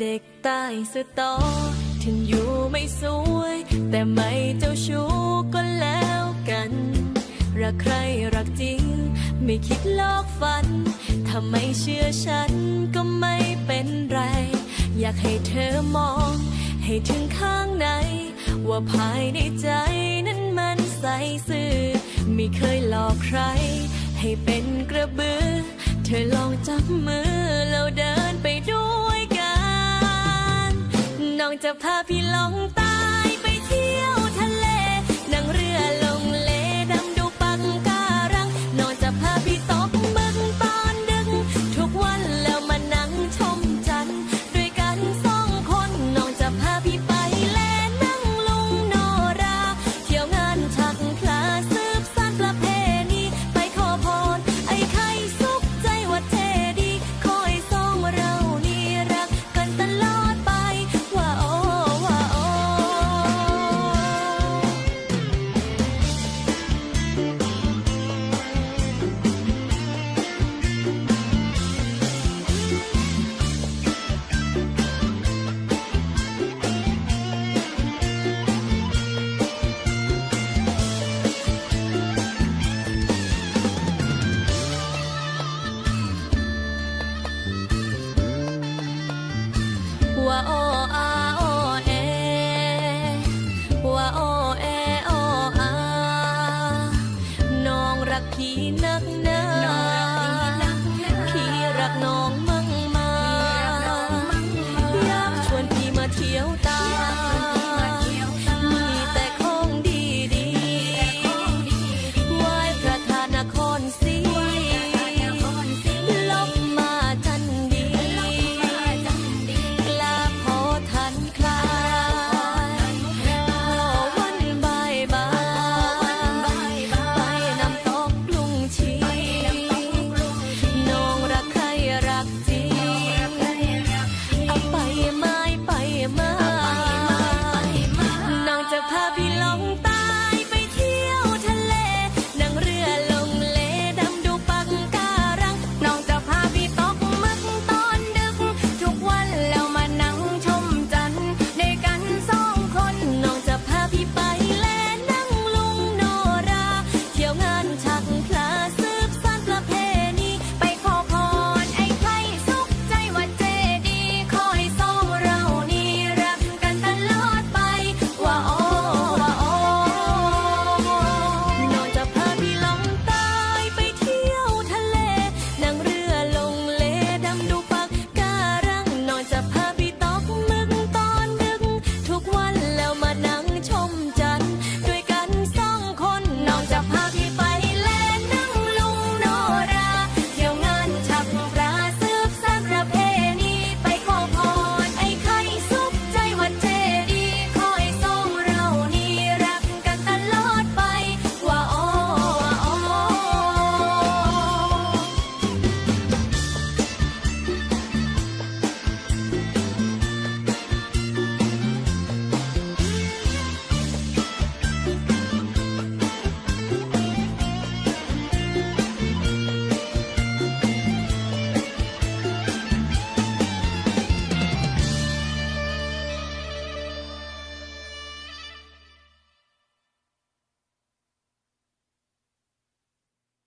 เด็กใต้สตอถึงอยู่ไม่สวย แต่ไม่เจ้าชู้ก็แล้วกัน รักใครรักจริง ไม่คิดลอกฝัน ถ้าไม่เชื่อฉันก็ไม่เป็นไร อยากให้เธอมอง ให้ถึงข้างใน ว่าภายในใจนั้นมันใสซื่อ ไม่เคยหลอกใคร ให้เป็นกระบือ เธอลองจับมือแล้วเดินไปด้วย น้องจะพาพี่ลองใตายไปเที่ยวทะเลนั่งเรือ ว่าโอ